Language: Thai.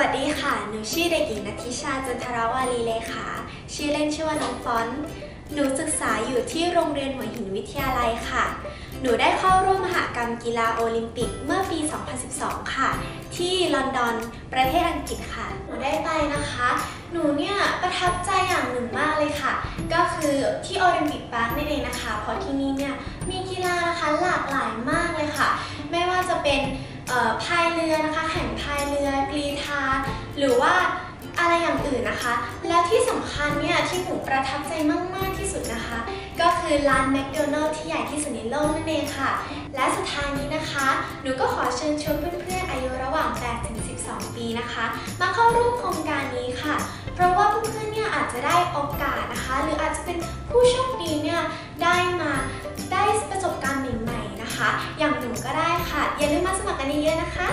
วัสดีค่ะ หนูชื่อเด็กหญิงนัทิชาจันทรวารีเลขาชื่อเล่นชื่อว่าน้องฟอน หนูศึกษาอยู่ที่โรงเรียนหัวหินวิทยาลัยค่ะ หนูได้เข้าร่วมมหกรรมกีฬาโอลิมปิกเมื่อปี 2012 ค่ะ ที่ลอนดอน ประเทศอังกฤษค่ะ หนูได้ไปนะคะ หนูเนี่ยประทับใจอย่างหนึ่งมากเลยค่ะ ก็คือที่โอลิมปิกปาร์คนั่นเองนะคะ เพราะที่นี่เนี่ยมีกีฬานะคะหลากหลายมากเลยค่ะ ไม่ว่าจะเป็นพายเรือนะคะแข่ง หรือว่าอะไรอย่างอื่นนะคะ และที่สำคัญเนี่ยที่หนูประทับใจมากๆที่สุดนะคะ ก็คือร้านแมคโดนัลล์ที่ใหญ่ที่สุดในโลกนั่นเองค่ะ และสุดท้ายนี้นะคะ หนูก็ขอเชิญชวนเพื่อนๆอายุระหว่าง8ถึง12 ปีนะคะ มาเข้าร่วมโครงการนี้ค่ะ เพราะว่าเพื่อนๆเนี่ยอาจจะได้โอกาสนะคะ หรืออาจจะเป็นผู้โชคดีเนี่ยได้มาได้ประสบการณ์ใหม่ๆนะคะ อย่างหนูก็ได้ค่ะ อย่าลืมมาสมัครกันเยอะๆนะคะ